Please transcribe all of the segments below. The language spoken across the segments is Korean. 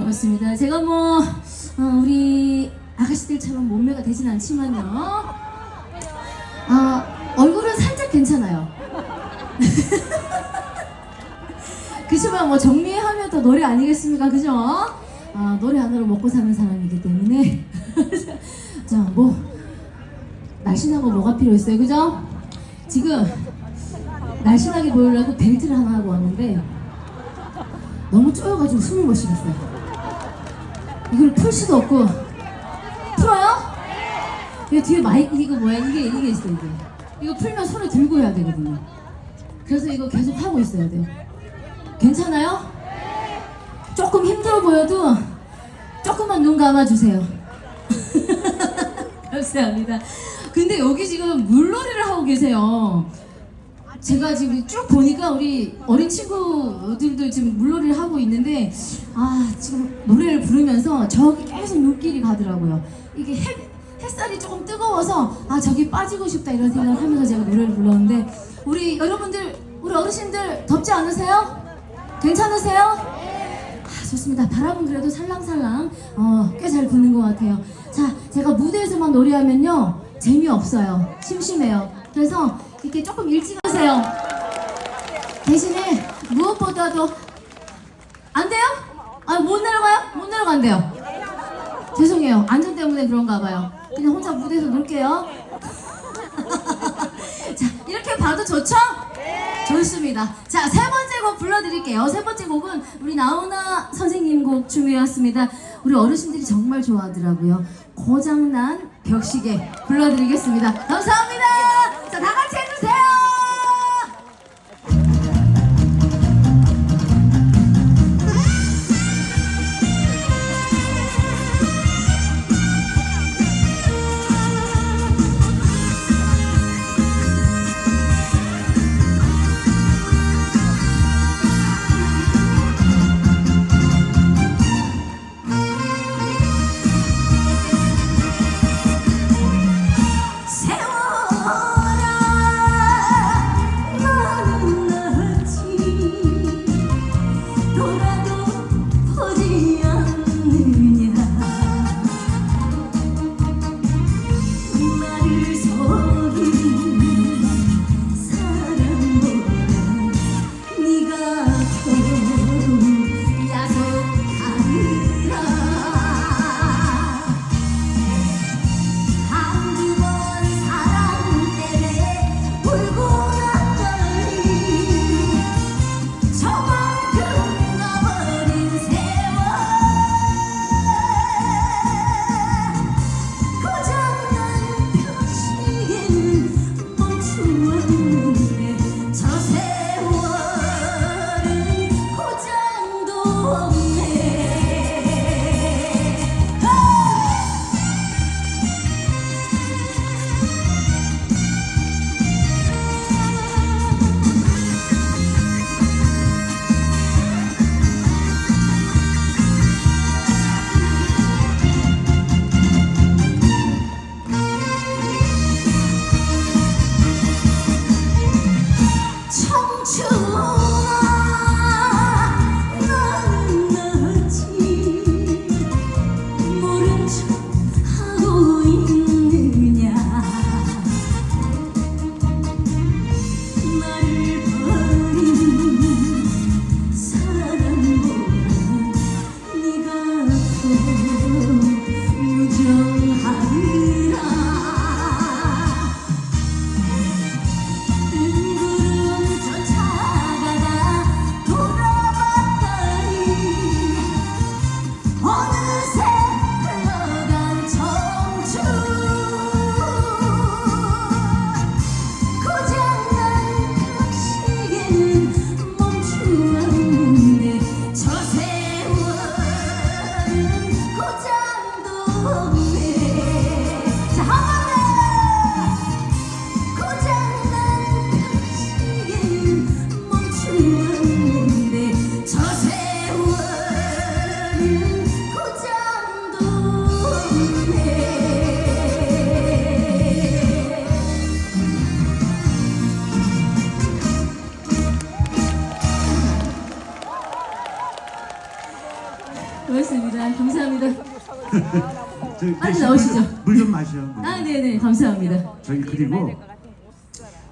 고맙습니다. 제가 뭐 어, 우리 아가씨들처럼 몸매가 되진 않지만요. 아 얼굴은 살짝 괜찮아요. 그치만 뭐 정리하면 또 노래 아니겠습니까? 그죠? 아, 노래 하나로 먹고 사는 사람이기 때문에 자 뭐 날씬한 거 뭐가 필요했어요, 그죠? 지금 날씬하게 보이려고 벨트를 하나 하고 왔는데 너무 쪼여가지고 숨을 못 쉬겠어요. 이걸 풀 수도 없고 풀어요? 이거 뒤에 마이크 이거 뭐야? 이게 이게 있어 이게. 이거 풀면 손을 들고 해야 되거든요. 그래서 이거 계속 하고 있어야 돼요. 괜찮아요? 조금 힘들어 보여도 조금만 눈 감아주세요. 감사합니다. 근데 여기 지금 물놀이를 하고 계세요. 제가 지금 쭉 보니까 우리 어린 친구들도 지금 물놀이를 하고 있는데 아 지금 노래를 부르면서 저기 계속 눈길이 가더라고요. 이게 햇, 햇살이 조금 뜨거워서 아 저기 빠지고 싶다 이런 생각을 하면서 제가 노래를 불렀는데 우리 여러분들 우리 어르신들 덥지 않으세요? 괜찮으세요? 아, 좋습니다. 바람은 그래도 살랑살랑 어, 꽤 잘 부는 것 같아요. 자, 제가 무대에서만 노래하면요 재미없어요. 심심해요. 그래서 이렇게 조금 일찍 하세요. 대신에 무엇보다도 안 돼요? 아, 못 내려가요? 못 내려간대요. 죄송해요. 안전 때문에 그런가 봐요. 그냥 혼자 무대에서 놀게요. 자, 이렇게 봐도 좋죠? 좋습니다. 자, 세 번째 곡 불러드릴게요. 세 번째 곡은 우리 나훈아 선생님 곡 준비해왔습니다. 우리 어르신들이 정말 좋아하더라고요. 고장난 벽시계 불러드리겠습니다. 감사합니다.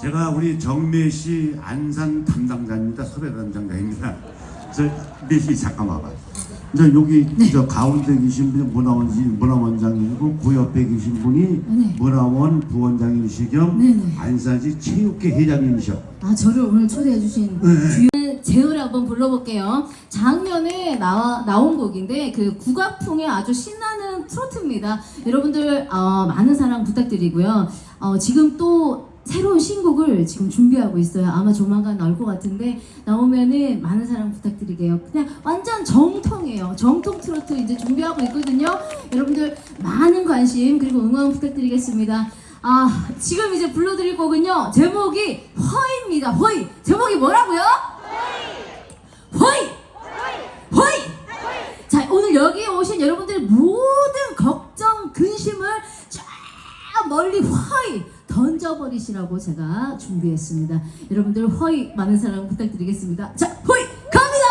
제가 우리 정매 씨 안산 담당자입니다. 섭외 담당자입니다. 저매 씨 잠깐 와봐. 저 여기 네. 저 가운데 계신 분이 문화원 문화원장이고 그 옆에 계신 분이 네. 문화원 부원장이시 겸 네 네. 안산시 체육회 회장님이셔. 아 저를 오늘 초대해 주신 주연 제어를 한번 불러볼게요. 작년에 나와 나온 곡인데 그 국악풍의 아주 신나는 트로트입니다. 여러분들 어, 많은 사랑 부탁드리고요. 어, 지금 또 새로운 신곡을 지금 준비하고 있어요. 아마 조만간 나올 것 같은데 나오면은 많은 사랑 부탁드리게요. 그냥 완전 정통이에요. 정통 트로트 이제 준비하고 있거든요. 여러분들 많은 관심 그리고 응원 부탁드리겠습니다. 아, 지금 이제 불러드릴 곡은요. 제목이 허입니다. 허이. 제목이 뭐라고요? 허이. 허이. 자, 오늘 여기 오신 여러분들 모든 걱정, 근심을 쫙 멀리 허이 던져버리시라고 제가 준비했습니다. 여러분들 허이 많은 사랑 부탁드리겠습니다. 자, 허이 갑니다.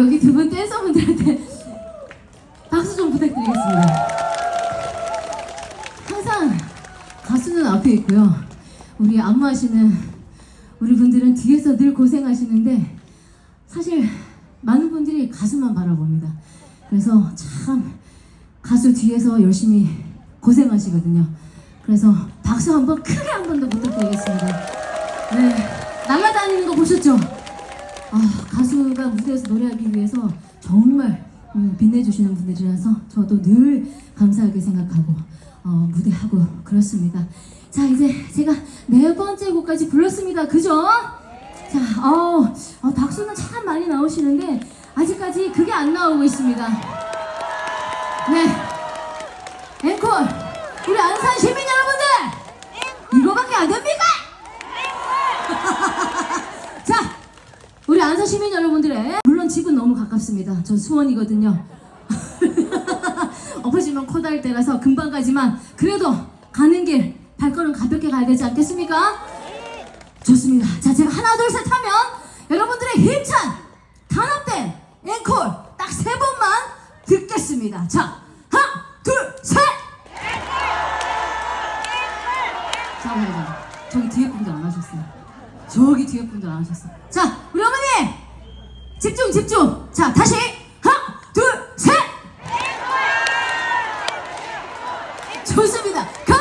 여기 두 분 댄서분들한테 박수 좀 부탁드리겠습니다. 항상 가수는 앞에 있고요. 우리 안무하시는 우리 분들은 뒤에서 늘 고생하시는데 사실 많은 분들이 가수만 바라봅니다. 그래서 참 가수 뒤에서 열심히 고생하시거든요. 그래서 박수 한번 크게 한 번 더 부탁드리겠습니다. 네, 날아다니는 거 보셨죠? 아, 가수가 무대에서 노래하기 위해서 정말 음, 빛내주시는 분들이라서 저도 늘 감사하게 생각하고 어, 무대하고 그렇습니다. 자, 이제 제가 네 번째 곡까지 불렀습니다. 그죠? 자, 어, 어, 박수는 참 많이 나오시는데, 아직까지 그게 안 나오고 있습니다. 네. 앵콜! 우리 안산 시민 여러분들! 이거밖에 안 됩니까? 자, 우리 안산 시민 여러분들의 물론 집은 너무 가깝습니다. 저 수원이거든요. 엎어지면 코다일 때라서 금방 가지만 그래도 가는 길 발걸음 가볍게 가야 되지 않겠습니까? 좋습니다. 자, 제가 하나 둘 셋 하면 여러분들의 힘찬 단합된 앵콜 딱 세 번만 듣겠습니다. 자, 하나 둘 셋. 잠깐만요. 저기 뒤에 분들 안 하셨어요. 저기 뒤에 분들 안 하셨어요. 자, 집중 집중. 자, 다시 하나 둘 셋. 좋습니다. 갑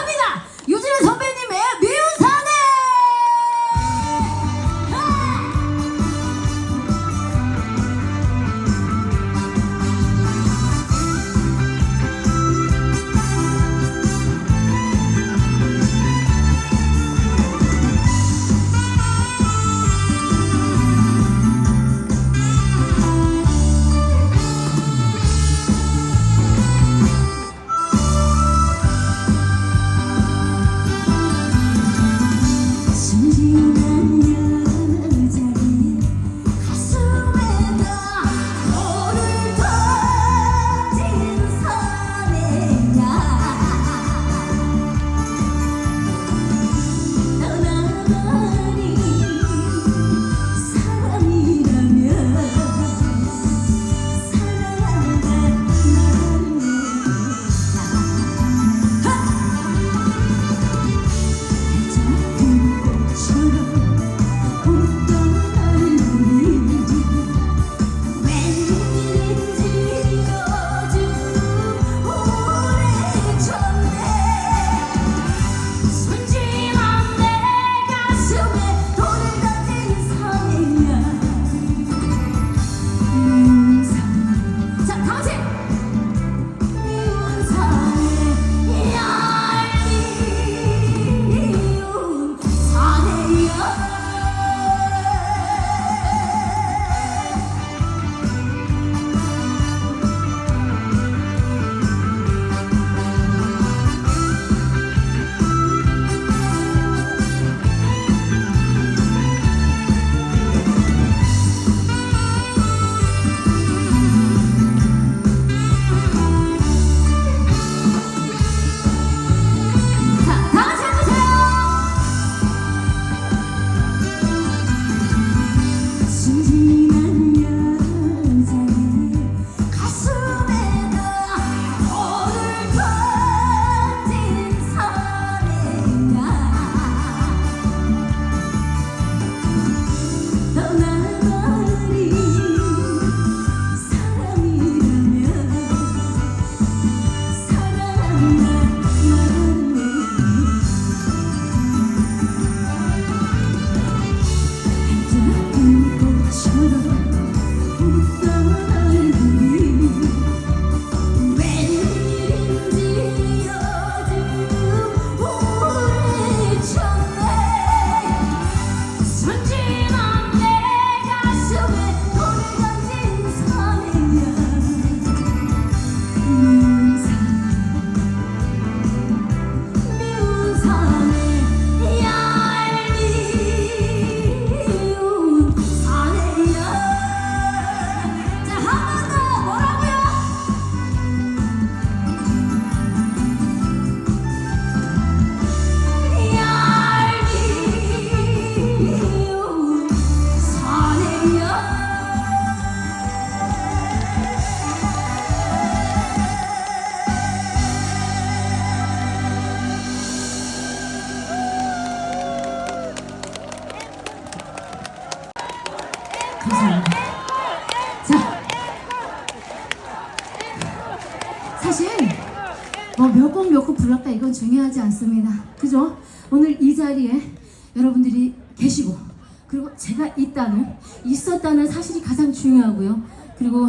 있었다는 사실이 가장 중요하고요. 그리고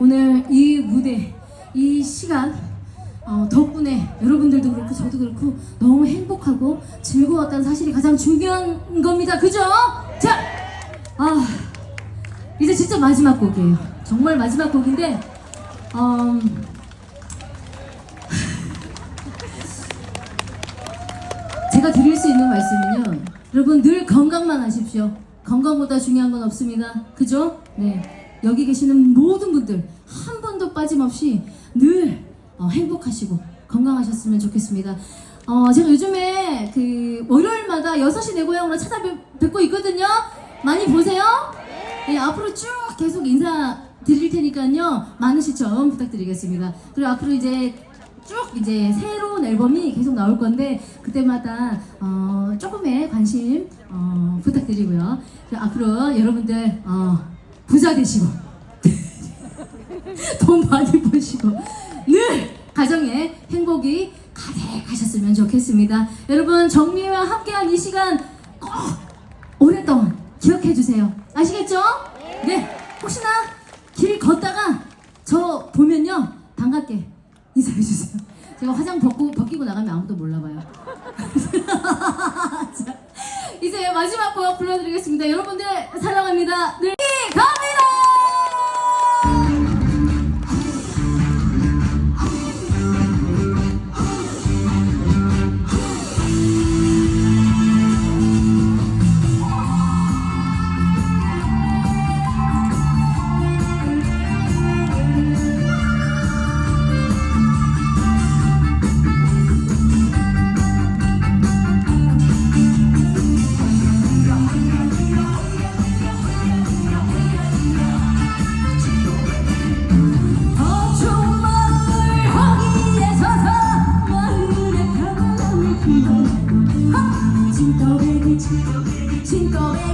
오늘 이 무대 이 시간 어, 덕분에 여러분들도 그렇고 저도 그렇고 너무 행복하고 즐거웠다는 사실이 가장 중요한 겁니다. 그죠? 자, 아 이제 진짜 마지막 곡이에요. 정말 마지막 곡인데, 음, 제가 드릴 수 있는 말씀은요. 여러분 늘 건강만 하십시오. 건강보다 중요한 건 없습니다. 그죠? 네. 여기 계시는 모든 분들 한 번도 빠짐없이 늘 어, 행복하시고 건강하셨으면 좋겠습니다. 어, 제가 요즘에 그 월요일마다 6시 내 고향으로 찾아뵙고 있거든요. 많이 보세요. 네, 앞으로 쭉 계속 인사 드릴 테니까요. 많은 시청 부탁드리겠습니다. 그리고 앞으로 이제 쭉 이제 새로운 앨범이 계속 나올 건데 그때마다 어, 조금의 관심 어, 부탁드리고요. 앞으로 여러분들 어, 부자 되시고 돈 많이 버시고 늘 가정에 행복이 가득하셨으면 좋겠습니다. 여러분 정미와 함께한 이 시간 꼭 오랫동안 기억해 주세요. 아시겠죠? 네. 혹시나 길 걷다가 저 보면요 반갑게 인사해 주세요. 제가 화장 벗고 벗기고 나가면 아무도 몰라봐요. 자, 이제 마지막 곡 불러드리겠습니다. 여러분들 사랑합니다. 늘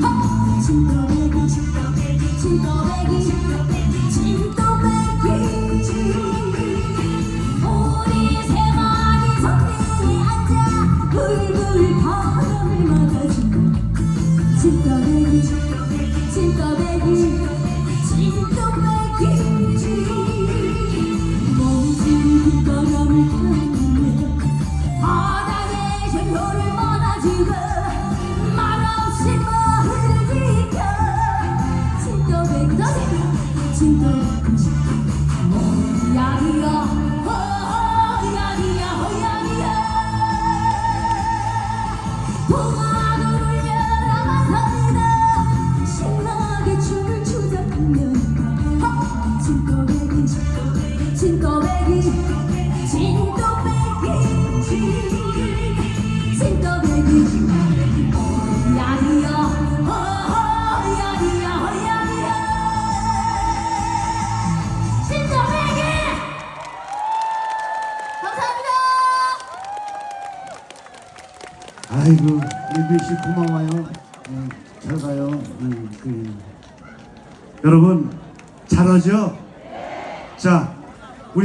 Oh,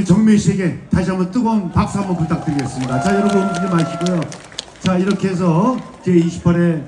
우리 정매 씨에게 다시 한번 뜨거운 박수 한번 부탁드리겠습니다. 자, 여러분 움직이지 마시고요. 자, 이렇게 해서 제 28회